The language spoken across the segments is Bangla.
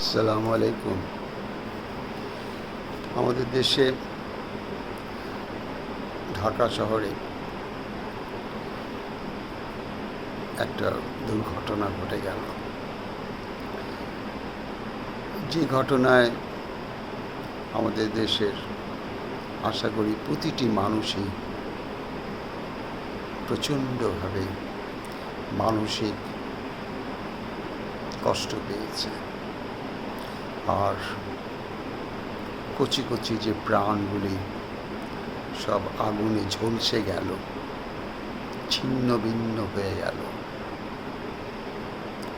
আসসালামু আলাইকুম। আমাদের দেশে ঢাকা শহরে একটা দুর্ঘটনা ঘটে গেল। যে ঘটনায় আমাদের দেশের আশা করি প্রতিটি মানুষই প্রচণ্ডভাবে মানসিক কষ্ট পেয়েছে। আর কচি কচি যে প্রাণগুলি সব আগুনে ঝলসে গেল, ছিন্ন ভিন্ন হয়ে গেল।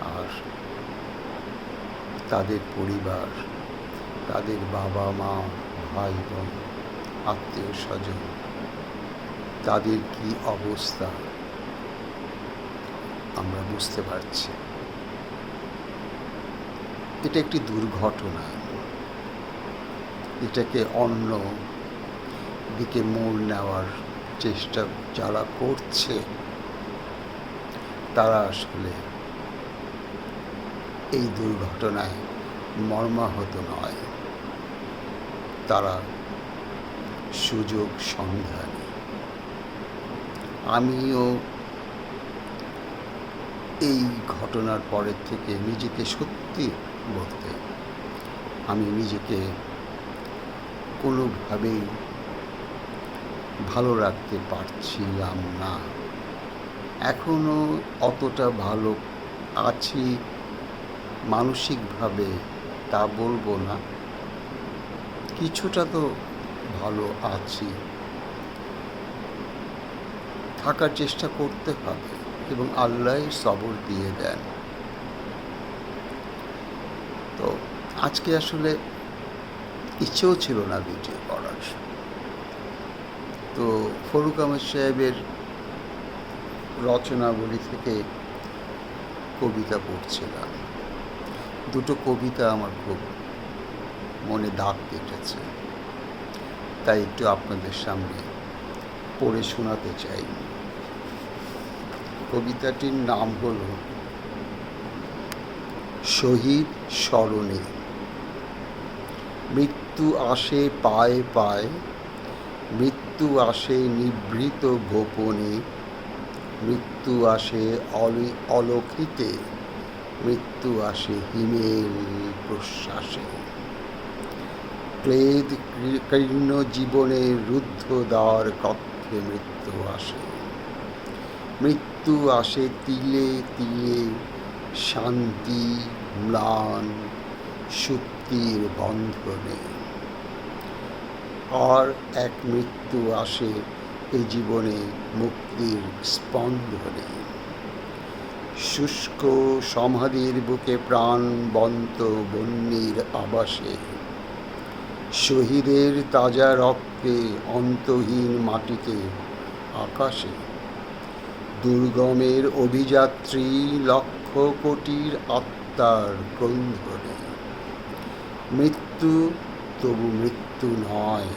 আর তাদের পরিবার, তাদের বাবা মা, ভাই বোন, আত্মীয় স্বজন, তাদের কি অবস্থা আমরা বুঝতে পারছি এটা একটি দুর্ঘটনা। এটাকে অন্য দিকে মোড় নেওয়ার চেষ্টা যারা করছে, তারা আসলে এই দুর্ঘটনায় মর্মাহত নয়। তারা সুযোগ সন্ধানী। আমিও এই ঘটনার পরের থেকে নিজেকে সত্যি বলতে, আমি নিজেকে কোনোভাবেই ভালো রাখতে পারছিলাম না। এখনও অতটা ভালো আছি মানসিকভাবে, তা বলব না। কিছুটা তো ভালো আছি। থাকার চেষ্টা করতে হবে এবং আল্লাহ সবর দিয়ে দেন তো আজকে আসলে ইচ্ছেও ছিল না ভিডিও করার। তো ফরুক আহমেদ সাহেবের রচনাবলী থেকে কবিতা পড়ছিলাম। দুটো কবিতা আমার খুব মনে দাগ কেটেছে। তাই একটু আপনাদের সামনে পড়ে শোনাতে চাই। কবিতাটির নাম হল শহীদ স্মরণে মৃত্যু আসে পায়ে পায়ে, মৃত্যু আসে নিভৃত গোপনে, মৃত্যু আসে অলি অলক্ষিতে, মৃত্যু আসে হিমেল প্রশ্বাসে। ক্লেদ কীর্ণ রুদ্ধ দ্বার কক্ষে মৃত্যু আসে। মৃত্যু আসে তিলে তিলে, শান্তি, ম্লান সুক্তির বন্ধনে আর এক মৃত্যু আসে এই জীবনে মুক্তির স্পন্দনে শুষ্ক সমাধির বুকে প্রাণবন্ত বন্যির আবাসে। শহীদের তাজা রক্তে অন্তহীন মাটিতে আকাশে। দুর্গমের অভিযাত্রী লক্ষ কোটির আত্মার ক্রন্ধনে মৃত্যু তবু মৃত্যু নয়।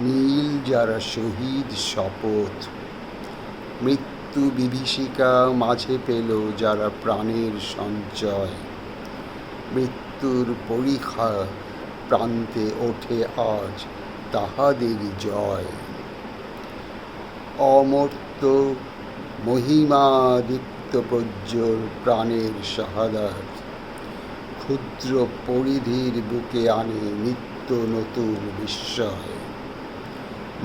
নীল যারা শহীদ শপথ, মৃত্যু বিভীষিকা মাঝে পেল যারা প্রাণের সঞ্চয়। মৃত্যুর পরীক্ষা প্রান্তে ওঠে আজ তাহাদেরই জয়। অমর্ত্য মহিমাদিত্য প্রজ্জ্বল প্রাণের শাহাদাত ক্ষুদ্র পরিধির বুকে আনে নিত্য নতুন বিস্ময়।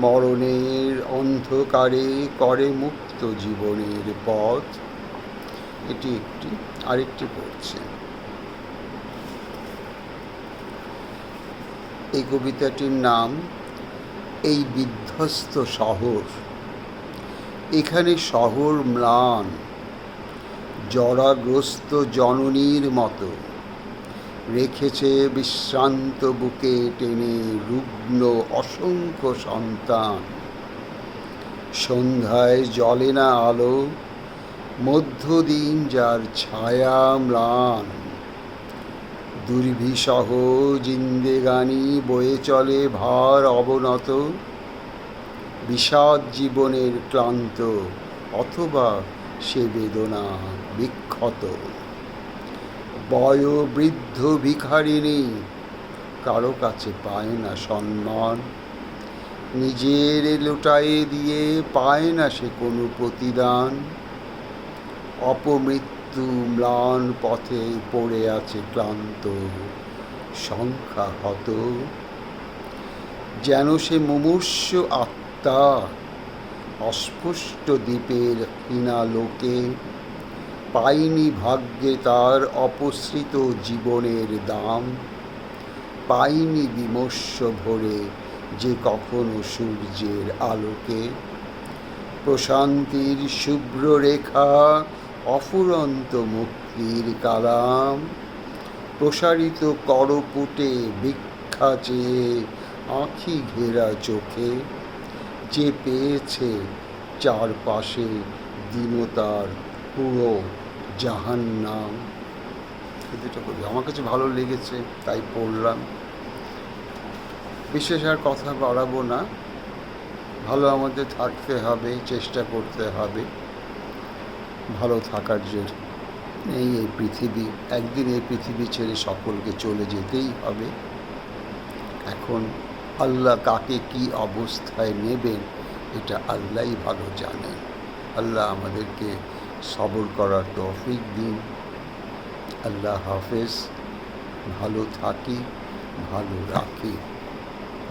মরণের অন্ধকারে করে মুক্ত জীবনের পথ। এটি একটি, আরেকটি পড়ছে। এই কবিতাটির নাম, এই বিধ্বস্ত শহর। এখানে শহর ম্লান, জরাগ্রস্ত জননীর মতো। রেখেছে বিশ্রান্ত বুকে টেনে রুগ্ন অসংখ্য সন্তান। সন্ধ্যায় জলে না আলো, মধ্যদিন যার ছায়া ম্লান। দুর্বিসহ জিন্দেগানি বয়ে চলে ভার অবনত। বিষাদ জীবনের ক্লান্ত, অথবা সে বেদনা বিক্ষত। বয়োবৃদ্ধ ভিখারিণী কারও কাছে পায় না সম্মান। নিজের লোটায়ে দিয়ে পায় না সে কোনো প্রতিদান। অপমৃত্যু ম্লান পথে পড়ে আছে ক্লান্ত সংখ্যা হত। যেন সে মুমূর্ষ আত্মা অস্পষ্ট দ্বীপের হীনা লোকে পাইনি ভাগ্যে তার অপসৃত জীবনের দাম। পাইনি বিমর্ষ ভরে যে কখনো সূর্যের আলোকে। প্রশান্তির শুভ্র রেখা, অফুরন্ত মুক্তির কালাম। প্রসারিত করপুটে ভিক্ষা চেয়ে আঁখি ঘেরা চোখে। যে পেয়েছে চারপাশে দীনতার পুরো জাহান্নাম। এই দুটো কবি আমার কাছে ভালো লেগেছে, তাই পড়লাম। বিশেষ আর কথা বাড়াবো না। ভালো আমাদের থাকতে হবে, চেষ্টা করতে হবে। ভালো থাকার জন্য। এই এই পৃথিবী, একদিন এই পৃথিবী ছেড়ে সকলকে চলে যেতেই হবে। এখন আল্লাহ কাকে কি অবস্থায় নেবেন, এটা আল্লাহই ভালো জানেন। আল্লাহ আমাদেরকে সবর করার তৌফিক দিন। আল্লাহ হাফেজ। ভালো থাকি ভালো রাখি।